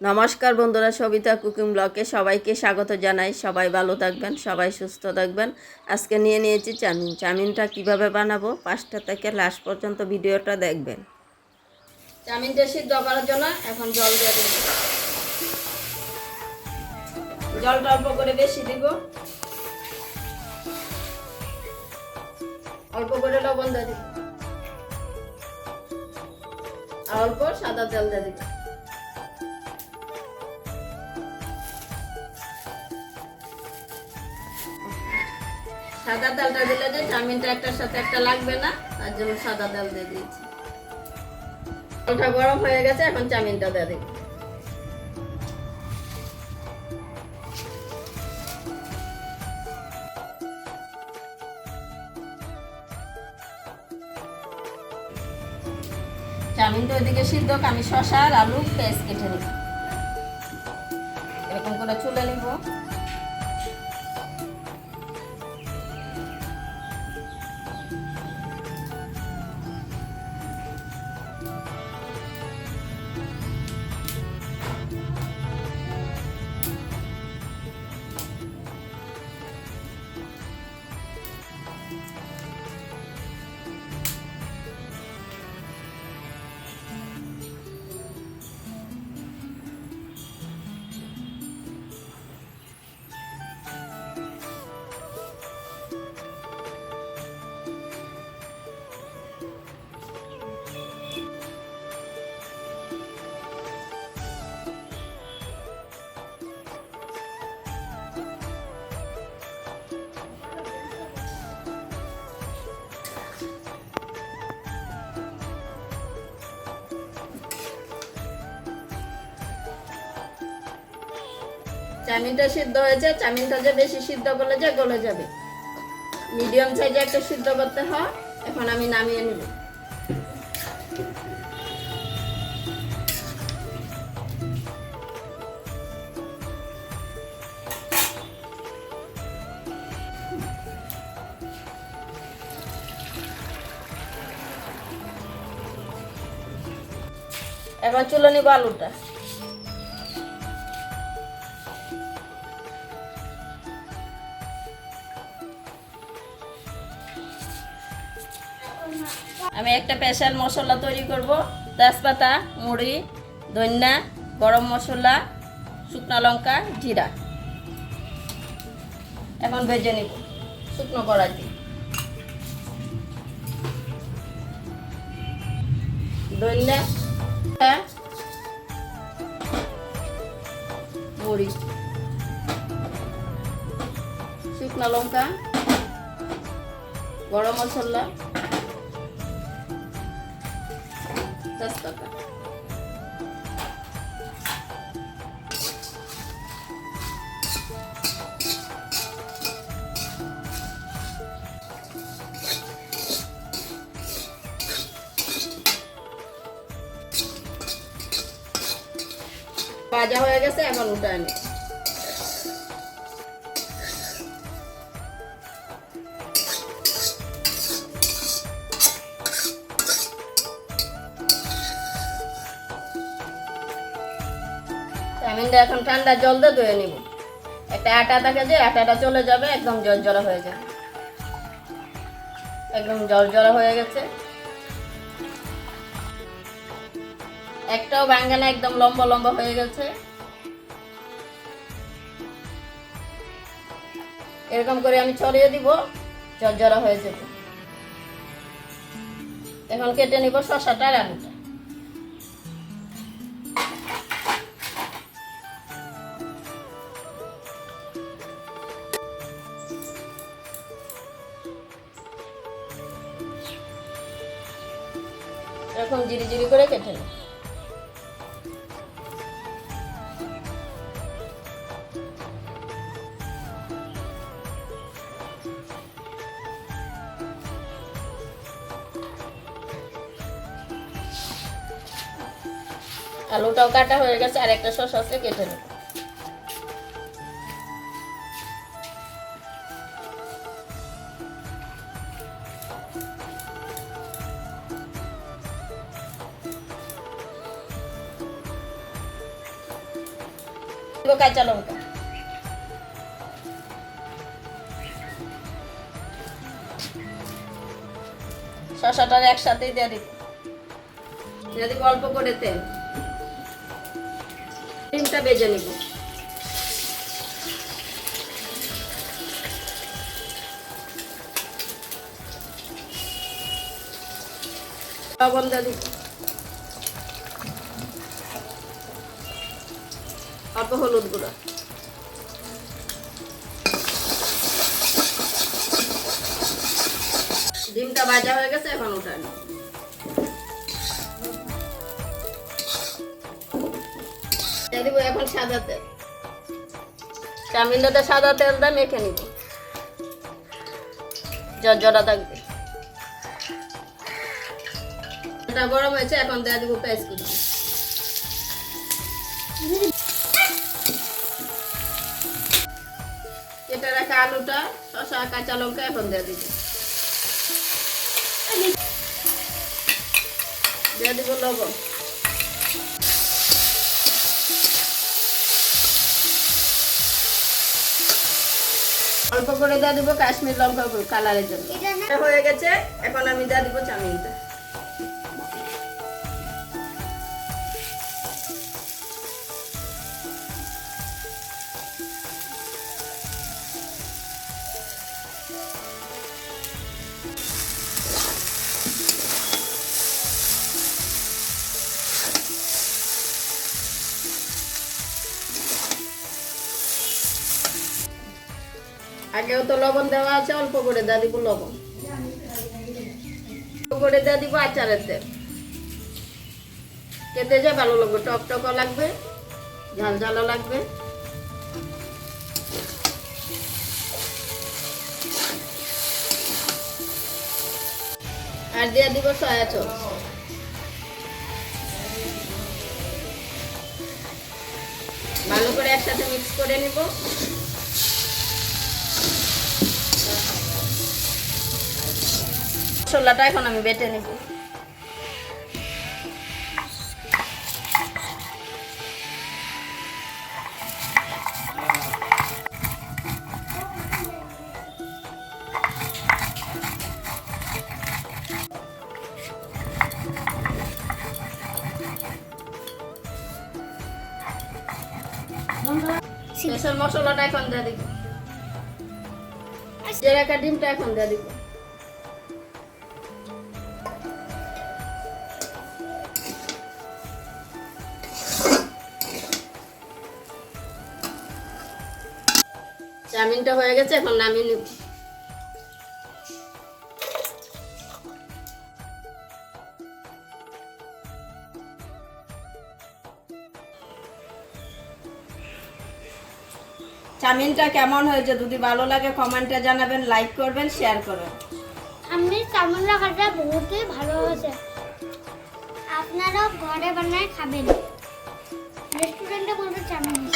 নমস্কার বন্ধুরা, সবিতা কুকিং ব্লকে সবাইকে স্বাগত জানাই। সবাই ভালো থাকবেন, সবাই সুস্থ থাকবেন। আজকে নিয়ে নিয়েছি চাউমিন। চাউমিনটা কীভাবে বানাবো পাঁচটা থেকে লাস্ট পর্যন্ত ভিডিওটা দেখবেন। চাউমিনটা সিদ্ধ করার জন্য এখন জল দিয়ে দেব। জলটা অল্প করে বেশি দিব। অল্প করে লবণ দিয়ে দিব। অল্প সাদা তেল দিয়ে দিব। সাদা তেলটা দিলে যে চাউমিনটা একটার সাথে একটা লাগবে না, তার জন্য সাদা তেল দিয়ে দিয়েছি। গরম হয়ে গেছে, এখন চাউমিনটা দিয়ে দিই ওইদিকে সিদ্ধ, আমি শশা আর আলু পেঁয়াজ কেটে নিব এরকম করে চুলে নিব। চাউমিনটা সিদ্ধ হয়েছে চাউমিনটা যে বেশি সিদ্ধ করলে যে গলে যাবে। মিডিয়াম সাইজে একটা সিদ্ধ করতে হয়, এখন আমি নামিয়ে নেব। এখন চুলো নিব আলুটা। আমি একটা স্পেশাল মশলা তৈরি করব। তেজপাতা, মুড়ি, ধনিয়া, গরম মশলা, শুকনো লঙ্কা, জিরা। এখন ভেজে নিব শুকনো কড়াইতে। ধনিয়া মুড়ি। শুকনো লঙ্কা, গরম মশলা তেজপাতা ভাজা হয়ে গেছে এখন উঠায় নি চাউমিনটা এখন ঠান্ডা জল দিয়ে ধুয়ে নিব। একটা আটা থাকে যে আটাটা চলে যাবে, একদম জল জলা হয়ে যাবে। একদম জল জলা হয়ে গেছে। একটাও ভাঙ্গে না একদম লম্বা লম্বা হয়ে গেছে। এরকম করে আমি ছড়িয়ে দিব জর্জরা হয়ে যাবে। এখন কেটে নিব শশাটা আর আলুটা। এরকম জিরি জিরি করে কেটে নিই আলুটাও কাটা হয়ে গেছে, আর একটা শসা আছে, কেটে নেব কাঁচা লঙ্কা। শশাটার একসাথেই দিয়ে দিব। দিয়ে দিব অল্প করে তেল। ডিমটা বেজে নিব। লবণ দিয়ে দিব। অল্প হলুদ গুঁড়ো। ডিমটা ভাজা হয়ে গেছে, এখন উঠান দিব এখন সাদা তেল। চামিনটাতে সাদা তেল দিয়ে মেখে নিব। জর্জরা থাকবে। গরম হয়েছে, এখন দিয়ে দিব পেঁয়াজ কুচি। কেটে রাখা আলুটা শসা কাঁচা লঙ্কা এখন দিয়ে দিব। দিয়ে দিব লবণ। অল্প করে দিয়ে দিব কাশ্মীর লঙ্কা কালারের জন্য। হয়ে গেছে এখন আমি দিয়ে দিব চাউমিনটা। আগেও তো লবণ দেওয়া আছে, অল্প করে দিয়ে দিব লবণ। করে দিয়ে দিব আচারের তেল খেতে যে ভালো লাগবে, টক টকও লাগবে, ঝাল ঝালও লাগবে। আর দিয়ে দিব সয়া চস ভালো করে একসাথে মিক্স করে নিব। মশলাটা এখন আমি বেটে নিব। স্পেশাল মশলাটা এখন দিয়ে দিব। ডিমটা এখন দিয়ে দিব। চাউমিনটা হয়ে গেছে এখন নামিয়ে নিব। চাউমিনটা কেমন হয়েছে? যদি ভালো লাগে কমেন্টে জানাবেন লাইক করবেন শেয়ার করবেন। আমি চাউমিন রাখাটা বহুতই ভালো হয়েছে। আপনারাও ঘরে বানায় খাবেন। রেস্টুরেন্টে কোনো চাউমিন।